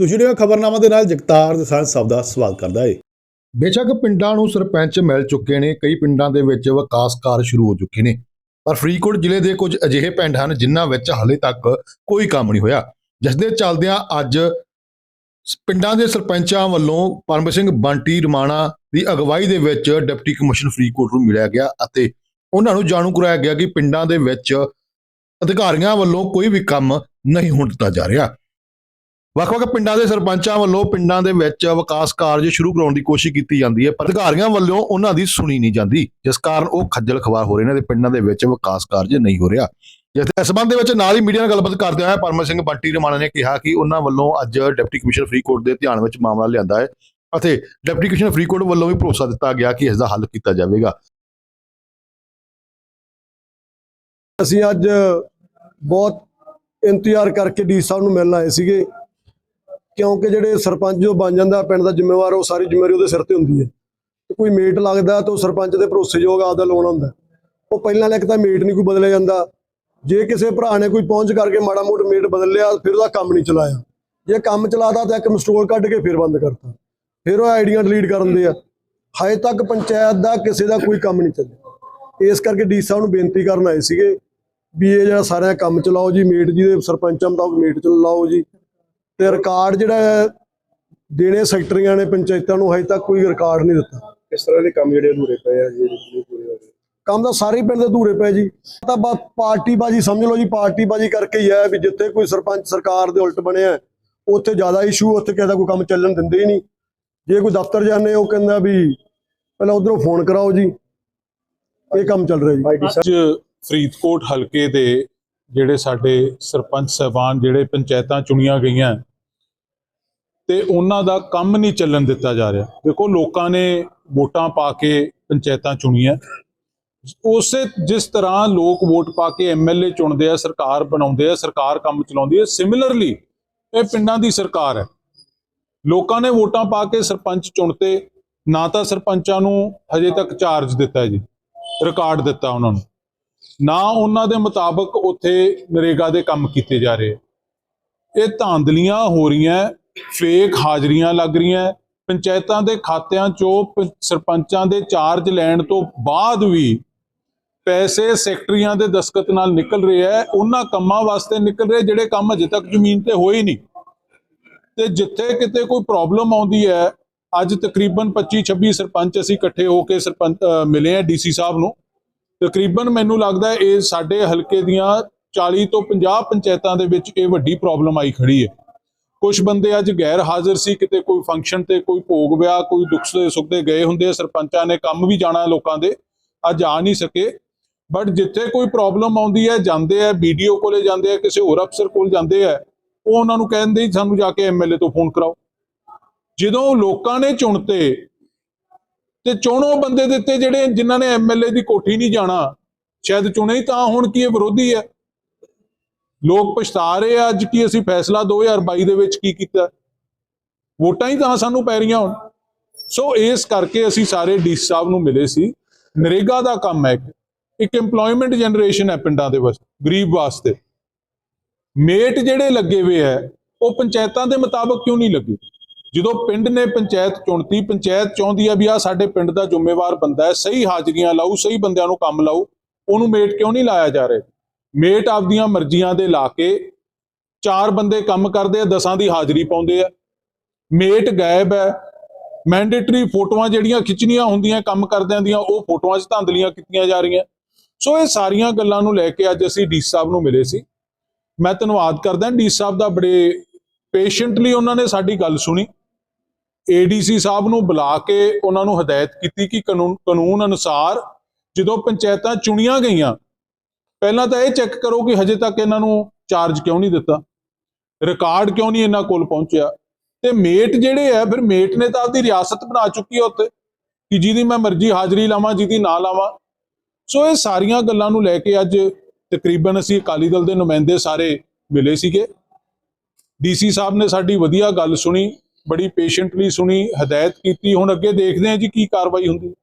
ਤੁਸੀਂ ਜਿਹੜੀਆਂ ਖਬਰਨਾਮਾ ਦੇ ਨਾਲ ਜਗਤਾਰ ਦੇ ਸਾਂਝ ਸਭ ਦਾ ਸਵਾਗਤ ਕਰਦਾ ਏ। ਬੇਸ਼ੱਕ ਪਿੰਡਾਂ ਨੂੰ ਸਰਪੰਚ ਮਿਲ ਚੁੱਕੇ ਨੇ, ਕਈ ਪਿੰਡਾਂ ਦੇ ਵਿੱਚ ਵਿਕਾਸ ਕਾਰਜ ਸ਼ੁਰੂ ਹੋ ਚੁੱਕੇ ਨੇ। ਪਰ ਫਰੀਦਕੋਟ ਜ਼ਿਲ੍ਹੇ ਦੇ ਕੁਝ ਅਜਿਹੇ ਪਿੰਡ ਹਨ ਜਿਨ੍ਹਾਂ ਵਿੱਚ ਹਾਲੇ ਤੱਕ ਕੋਈ ਕੰਮ ਨਹੀਂ ਹੋਇਆ। ਜਿਸ ਦੇ ਚੱਲਦਿਆਂ ਅੱਜ ਪਿੰਡਾਂ ਦੇ ਸਰਪੰਚਾਂ ਵੱਲੋਂ ਪਰਮ ਸਿੰਘ ਬੰਟੀ ਰਮਾਣਾ ਦੀ ਅਗਵਾਈ ਦੇ ਵਿੱਚ ਡਿਪਟੀ ਕਮਿਸ਼ਨਰ ਫਰੀਦਕੋਟ ਨੂੰ ਮਿਲਿਆ ਗਿਆ ਅਤੇ ਉਹਨਾਂ ਨੂੰ ਜਾਣੂ ਕਰਾਇਆ ਗਿਆ ਕਿ ਪਿੰਡਾਂ ਦੇ ਵਿੱਚ ਅਧਿਕਾਰੀਆਂ ਵੱਲੋਂ ਕੋਈ ਵੀ ਕੰਮ ਨਹੀਂ ਹੋਣ ਦਿੱਤਾ ਜਾ ਰਿਹਾ। ਵੱਖ-ਵੱਖ ਪਿੰਡਾਂ ਦੇ ਸਰਪੰਚਾਂ ਵੱਲੋਂ ਪਿੰਡਾਂ ਦੇ ਵਿੱਚ ਵਿਕਾਸ ਕਾਰਜ ਸ਼ੁਰੂ ਕਰਾਉਣ ਦੀ ਕੋਸ਼ਿਸ਼ ਕੀਤੀ ਜਾਂਦੀ ਹੈ, ਪਰ ਅਧਿਕਾਰੀਆਂ ਵੱਲੋਂ ਉਹਨਾਂ ਦੀ ਸੁਣੀ ਨਹੀਂ ਜਾਂਦੀ, ਜਿਸ ਕਾਰਨ ਉਹ ਖੱਜਲ ਖਵਾਰ ਹੋ ਰਹੇ ਨੇ ਤੇ ਪਿੰਡਾਂ ਦੇ ਵਿੱਚ ਵਿਕਾਸ ਕਾਰਜ ਨਹੀਂ ਹੋ ਰਿਹਾ। ਜਿਸ ਸਬੰਧ ਦੇ ਵਿੱਚ ਨਾਲ ਹੀ ਮੀਡੀਆ ਨਾਲ ਗੱਲਬਾਤ ਕਰਦੇ ਹੋਏ ਪਰਮ ਸਿੰਘ ਬੰਟੀ ਰਮਾਣਾ ਨੇ ਕਿਹਾ ਕਿ ਉਹਨਾਂ ਵੱਲੋਂ ਅੱਜ ਡਿਪਟੀ ਕਮਿਸ਼ਨਰ ਫਰੀਦਕੋਟ ਦੇ ਧਿਆਨ ਵਿੱਚ ਮਾਮਲਾ ਲਿਆਂਦਾ ਹੈ ਅਤੇ ਡਿਪਟੀ ਕਮਿਸ਼ਨਰ ਫਰੀਦਕੋਟ ਵੱਲੋਂ ਵੀ ਭਰੋਸਾ ਦਿੱਤਾ ਗਿਆ ਕਿ ਇਸ ਦਾ ਹੱਲ ਕੀਤਾ ਜਾਵੇਗਾ। ਅਸੀਂ ਅੱਜ ਬਹੁਤ ਇੰਤਜ਼ਾਰ ਕਰਕੇ ਡੀ ਸਾਹਿਬ ਨੂੰ ਮਿਲਣ ਆਏ ਸੀਗੇ। ਕਿਉਂਕਿ ਜਿਹੜੇ ਸਰਪੰਚ ਜੋ ਬਣ ਜਾਂਦਾ ਪਿੰਡ ਦਾ ਜ਼ਿੰਮੇਵਾਰ, ਉਹ ਸਾਰੀ ਜ਼ਿੰਮੇਵਾਰੀ ਉਹਦੇ ਸਿਰ ਤੇ ਹੁੰਦੀ ਹੈ। ਤੇ ਕੋਈ ਮੇਟ ਲੱਗਦਾ ਤਾਂ ਉਹ ਸਰਪੰਚ ਦੇ ਭਰੋਸੇਯੋਗ ਆਪਦਾ ਲਾਉਣਾ ਹੁੰਦਾ ਉਹ ਪਹਿਲਾਂ ਲੈ ਕੇ ਤਾਂ ਮੇਟ ਨਹੀਂ ਕੋਈ ਬਦਲਿਆ ਜਾਂਦਾ। ਜੇ ਕਿਸੇ ਭਰਾ ਨੇ ਕੋਈ ਪਹੁੰਚ ਕਰਕੇ ਮਾੜਾ ਮੋਟਾ ਮੇਟ ਬਦਲ ਲਿਆ, ਫਿਰ ਉਹਦਾ ਕੰਮ ਨਹੀਂ ਚਲਾਇਆ। ਜੇ ਕੰਮ ਚਲਾਦਾ ਤਾਂ ਇੱਕ ਮਿਸਟੋਲ ਕੱਢ ਕੇ ਫਿਰ ਬੰਦ ਕਰਤਾ। ਫਿਰ ਉਹ ਆਈਡੀਆਂ ਡਿਲੀਟ ਕਰਨ ਦੇ ਆ। ਹਜੇ ਤੱਕ ਪੰਚਾਇਤ ਦਾ ਕਿਸੇ ਦਾ ਕੋਈ ਕੰਮ ਨਹੀਂ ਚੱਲਿਆ। ਇਸ ਕਰਕੇ ਡੀ ਸਾਹਿਬ ਨੂੰ ਬੇਨਤੀ ਕਰਨ ਆਏ ਸੀਗੇ ਵੀ ਇਹ ਜਿਹੜਾ ਸਾਰਾ ਕੰਮ ਚਲਾਓ ਜੀ, ਮੇਟ ਜੀ ਦੇ ਸਰਪੰਚਾਂ ਮੁਤਾਬਕ ਮੇਟ ਚਲਾਓ ਜੀ। ਤੇ ਰਿਕਾਰਡ ਜਿਹੜਾ ਦੇਣੇ ਸੈਕਟਰੀਆਂ ਨੇ ਪੰਚਾਇਤਾਂ ਨੂੰ ਹਜੇ ਤੱਕ ਕੋਈ ਰਿਕਾਰਡ ਨਹੀਂ ਦਿੱਤਾ। ਇਸ ਤਰ੍ਹਾਂ ਦੇ ਕੰਮ ਜਿਹੜੇ ਅਧੂਰੇ ਪਏ ਆ ਜਿਹੜੇ ਪੂਰੇ ਹੋ ਕੰਮ ਤਾਂ ਸਾਰੇ ਪਿੰਡ ਦੇ ਅਧੂਰੇ ਪਏ ਜੀ। ਤਾਂ ਬਸ ਪਾਰਟੀ ਬਾਜੀ ਸਮਝ ਲਓ ਜੀ ਪਾਰਟੀ ਬਾਜੀ ਕਰਕੇ ਹੀ ਹੈ ਵੀ ਜਿੱਥੇ ਕੋਈ ਸਰਪੰਚ ਸਰਕਾਰ ਦੇ ਉਲਟ ਬਣਿਆ ਉੱਥੇ ਜ਼ਿਆਦਾ ਇਸ਼ੂ ਉੱਥੇ ਕਿਸੇ ਦਾ ਕੋਈ ਕੰਮ ਚੱਲਣ ਦਿੰਦੇ ਹੀ ਨਹੀਂ। ਜੇ ਕੋਈ ਦਫ਼ਤਰ ਜਾਂਦੇ ਉਹ ਕਹਿੰਦਾ ਵੀ ਪਹਿਲਾਂ ਉਧਰੋਂ ਫੋਨ ਕਰਾਓ ਜੀ। ਇਹ ਕੰਮ ਚੱਲ ਰਿਹਾ ਜੀ। ਅੱਜ ਫਰੀਦਕੋਟ ਹਲਕੇ ਦੇ ਜਿਹੜੇ ਸਾਡੇ ਸਰਪੰਚ ਸਹਿਬਾਨ ਜਿਹੜੇ ਪੰਚਾਇਤਾਂ ਚੁਣੀਆਂ ਗਈਆਂ ਤੇ ਉਹਨਾਂ ਦਾ ਕੰਮ ਨਹੀਂ ਚੱਲਣ ਦਿੱਤਾ ਜਾ ਰਿਹਾ। ਦੇਖੋ, ਲੋਕਾਂ ਨੇ ਵੋਟਾਂ ਪਾ ਕੇ ਪੰਚਾਇਤਾਂ ਚੁਣੀਆਂ। ਉਸੇ, ਜਿਸ ਤਰ੍ਹਾਂ ਲੋਕ ਵੋਟ ਪਾ ਕੇ ਐਮਐਲਏ ਚੁਣਦੇ ਆ, ਸਰਕਾਰ ਬਣਾਉਂਦੇ ਆ, ਸਰਕਾਰ ਕੰਮ ਚਲਾਉਂਦੀ ਹੈ ਸਿਮਿਲਰਲੀ ਇਹ ਪਿੰਡਾਂ ਦੀ ਸਰਕਾਰ ਹੈ। ਲੋਕਾਂ ਨੇ ਵੋਟਾਂ ਪਾ ਕੇ ਸਰਪੰਚ ਚੁਣਤੇ, ਨਾ ਤਾਂ ਸਰਪੰਚਾਂ ਨੂੰ ਹਜੇ ਤੱਕ ਚਾਰਜ ਦਿੱਤਾ ਜੀ, ਰਿਕਾਰਡ ਦਿੱਤਾ ਉਹਨਾਂ ਨੂੰ। ਨਾ ਉਹਨਾਂ ਦੇ ਮੁਤਾਬਕ ਉੱਥੇ ਨਰੇਗਾ ਦੇ ਕੰਮ ਕੀਤੇ ਜਾ ਰਹੇ। ਇਹ ਧਾਂਦਲੀਆਂ ਹੋ ਰਹੀਆਂ ਫੇਕ ਹਾਜ਼ਰੀਆਂ ਲੱਗ ਰਹੀਆਂ ਪੰਚਾਇਤਾਂ ਦੇ ਖਾਤਿਆਂ ਚੋਂ ਪ- ਸਰਪੰਚਾਂ ਦੇ ਚਾਰਜ ਲੈਣ ਤੋਂ ਬਾਅਦ ਵੀ ਪੈਸੇ ਸੈਕਟਰੀਆਂ ਦੇ ਦਸਖਤ ਨਾਲ ਨਿਕਲ ਰਹੇ ਹੈ। ਉਹਨਾਂ ਕੰਮਾਂ ਵਾਸਤੇ ਨਿਕਲ ਰਹੇ ਜਿਹੜੇ ਕੰਮ ਅਜੇ ਤੱਕ ਜ਼ਮੀਨ ਤੇ ਹੋਏ ਨਹੀਂ। ਤੇ ਜਿੱਥੇ ਕਿਤੇ ਕੋਈ ਪ੍ਰੋਬਲਮ ਆਉਂਦੀ ਹੈ ਅੱਜ ਤਕਰੀਬਨ 25 26 ਸਰਪੰਚ ਅਸੀਂ ਇਕੱਠੇ ਹੋ ਕੇ ਸਰਪੰਚ ਅ, ਮਿਲੇ ਆ ਡੀਸੀ ਸਾਹਿਬ ਨੂੰ। ਤਕਰੀਬਨ ਮੈਨੂੰ ਲੱਗਦਾ ਇਹ ਸਾਡੇ ਹਲਕੇ ਦੀਆਂ 40 ਤੋਂ 50 ਪੰਚਾਇਤਾਂ ਦੇ ਵਿੱਚ ਇਹ ਵੱਡੀ ਪ੍ਰੋਬਲਮ ਆਈ ਖੜੀ ਹੈ। ਕੁਝ ਬੰਦੇ ਅੱਜ ਗੈਰ ਹਾਜ਼ਰ ਸੀ ਕਿਤੇ ਕੋਈ ਫੰਕਸ਼ਨ ਤੇ ਕੋਈ ਭੋਗ ਵਿਆਹ ਕੋਈ ਦੁੱਖ ਦੇ ਸੁੱਖ ਦੇ ਗਏ ਹੁੰਦੇ ਆ, ਸਰਪੰਚਾਂ ਨੇ ਕੰਮ ਵੀ ਜਾਣਾ ਲੋਕਾਂ ਦੇ ਅੱਜ ਆ ਨਹੀਂ ਸਕੇ। ਬਟ ਜਿੱਥੇ ਕੋਈ ਪ੍ਰੋਬਲਮ ਆਉਂਦੀ ਹੈ ਜਾਂਦੇ ਆ ਵੀਡੀਓ ਕੋਲੇ ਜਾਂਦੇ ਆ ਕਿਸੇ ਹੋਰ ਅਫਸਰ ਕੋਲ ਜਾਂਦੇ ਆ ਉਹ ਉਹਨਾਂ ਨੂੰ ਕਹਿੰਦੇ ਜੀ ਸਾਨੂੰ ਜਾ ਕੇ ਐਮਐਲਏ ਤੋਂ ਫੋਨ ਕਰਾਓ। ਜਦੋਂ ਲੋਕਾਂ ਨੇ ਚੁਣਤੇ ਤੇ ਚੁਣੋ ਬੰਦੇ ਦਿੱਤੇ ਜਿਹੜੇ ਜਿਨ੍ਹਾਂ ਨੇ ਐਮਐਲਏ ਦੀ ਕੋਠੀ ਨਹੀਂ ਜਾਣਾ ਸ਼ਾਇਦ ਚੁਣੇ ਤਾਂ ਹੁਣ ਕੀ ਇਹ ਵਿਰੋਧੀ ਹੈ। ਲੋਕ ਪਛਤਾ ਰਹੇ ਆ, ਅੱਜ ਕੀ ਅਸੀਂ ਫੈਸਲਾ 2022 ਦੇ ਵਿੱਚ ਕੀ ਕੀਤਾ? ਵੋਟਾਂ ਹੀ ਤਾਂ ਸਾਨੂੰ ਪੈ ਰਹੀਆਂ ਹੁਣ। ਸੋ ਇਸ ਕਰਕੇ ਅਸੀਂ ਸਾਰੇ ਡੀਸੀ ਸਾਹਿਬ ਨੂੰ ਮਿਲੇ ਸੀ। ਨਰੇਗਾ ਦਾ ਕੰਮ ਹੈ ਇੱਕ। ਇੱਕ EMPLOYMENT ਜਨਰੇਸ਼ਨ ਹੈ ਪਿੰਡਾਂ ਦੇ ਵਿੱਚ ਗਰੀਬ ਵਾਸਤੇ। ਮੇਟ ਜਿਹੜੇ ਲੱਗੇ ਹੋਏ ਹੈ, ਉਹ ਪੰਚਾਇਤਾਂ ਦੇ ਮੁਤਾਬਕ ਕਿਉਂ ਨਹੀਂ ਲੱਗੇ? ਜਦੋਂ ਪਿੰਡ ਨੇ ਪੰਚਾਇਤ ਚੁਣਤੀ, ਪੰਚਾਇਤ ਚਾਹੁੰਦੀ ਆ ਵੀ ਆ ਸਾਡੇ ਪਿੰਡ ਦਾ ਜ਼ਿੰਮੇਵਾਰ ਬੰਦਾ ਹੈ, ਸਹੀ ਹਾਜ਼ਰੀਆਂ ਲਾਊ, ਸਹੀ ਬੰਦਿਆਂ ਨੂੰ ਕੰਮ ਲਾਓ ਉਹਨੂੰ ਮੇਟ ਕਿਉਂ ਨਹੀਂ ਲਾਇਆ ਜਾ ਰਿਹਾ? ਮੇਟ ਆਪਦੀਆਂ ਮਰਜ਼ੀਆਂ ਦੇ ਲਾ ਕੇ ਚਾਰ ਬੰਦੇ ਕੰਮ ਕਰਦੇ ਆ, ਦਸਾਂ ਦੀ ਹਾਜ਼ਰੀ ਪਾਉਂਦੇ ਆ। ਮੇਟ ਗਾਇਬ ਹੈ। ਮੈਂਡੇਟਰੀ ਫੋਟੋਆਂ ਜਿਹੜੀਆਂ ਖਿੱਚਣੀਆਂ ਹੁੰਦੀਆਂ, ਕੰਮ ਕਰਦਿਆਂ ਦੀਆਂ, ਉਹ ਫੋਟੋਆਂ 'ਚ ਧੰਦਲੀਆਂ ਕੀਤੀਆਂ ਜਾ ਰਹੀਆਂ। ਸੋ ਇਹ ਸਾਰੀਆਂ ਗੱਲਾਂ ਨੂੰ ਲੈ ਕੇ ਅੱਜ ਅਸੀਂ ਡੀ ਸਾਹਿਬ ਨੂੰ ਮਿਲੇ ਸੀ। ਮੈਂ ਧੰਨਵਾਦ ਕਰਦਾ। ਡੀ ਸਾਹਿਬ ਦਾ ਬੜੇ ਪੇਸ਼ੈਂਟਲੀ ਉਹਨਾਂ ਨੇ ਸਾਡੀ ਗੱਲ ਸੁਣੀ। ਏਡੀਸੀ ਸਾਹਿਬ ਨੂੰ ਬੁਲਾ ਕੇ ਉਹਨਾਂ ਨੂੰ ਹਦਾਇਤ ਕੀਤੀ ਕਿ ਕਾਨੂੰਨ ਕਾਨੂੰਨ ਅਨੁਸਾਰ ਜਦੋਂ ਪੰਚਾਇਤਾਂ ਚੁਣੀਆਂ ਗਈਆਂ ਪਹਿਲਾਂ ਤਾਂ ਇਹ ਚੈੱਕ ਕਰੋ ਕਿ ਹਜੇ ਤੱਕ ਇਹਨਾਂ ਨੂੰ ਚਾਰਜ ਕਿਉਂ ਨਹੀਂ ਦਿੱਤਾ। ਰਿਕਾਰਡ ਕਿਉਂ ਨਹੀਂ ਇਹਨਾਂ ਕੋਲ ਪਹੁੰਚਿਆ। ਤੇ ਮੇਟ ਜਿਹੜੇ ਆ, ਫਿਰ ਮੇਟ ਨੇ ਤਾਂ ਆਪਦੀ ਰਿਆਸਤ ਬਣਾ ਚੁੱਕੀ ਹੈ ਉੱਤੇ ਕਿ ਜਿਹਦੀ ਮੈਂ ਮਰਜ਼ੀ ਹਾਜ਼ਰੀ ਲਾਵਾਂ, ਜਿਹਦੀ ਨਾ ਲਾਵਾਂ। ਸੋ ਇਹ ਸਾਰੀਆਂ ਗੱਲਾਂ ਨੂੰ ਲੈ ਕੇ ਅੱਜ ਤਕਰੀਬਨ ਅਸੀਂ ਅਕਾਲੀ ਦਲ ਦੇ ਨੁਮਾਇੰਦੇ ਸਾਰੇ ਮਿਲੇ ਸੀਗੇ। ਡੀਸੀ ਸਾਹਿਬ ਨੇ ਸਾਡੀ ਵਧੀਆ ਗੱਲ ਸੁਣੀ, ਬੜੀ ਪੇਸ਼ੈਂਟਲੀ ਸੁਣੀ, ਹਦਾਇਤ ਕੀਤੀ। ਹੁਣ ਅੱਗੇ ਦੇਖਦੇ ਹਾਂ ਜੀ ਕੀ ਕਾਰਵਾਈ ਹੁੰਦੀ।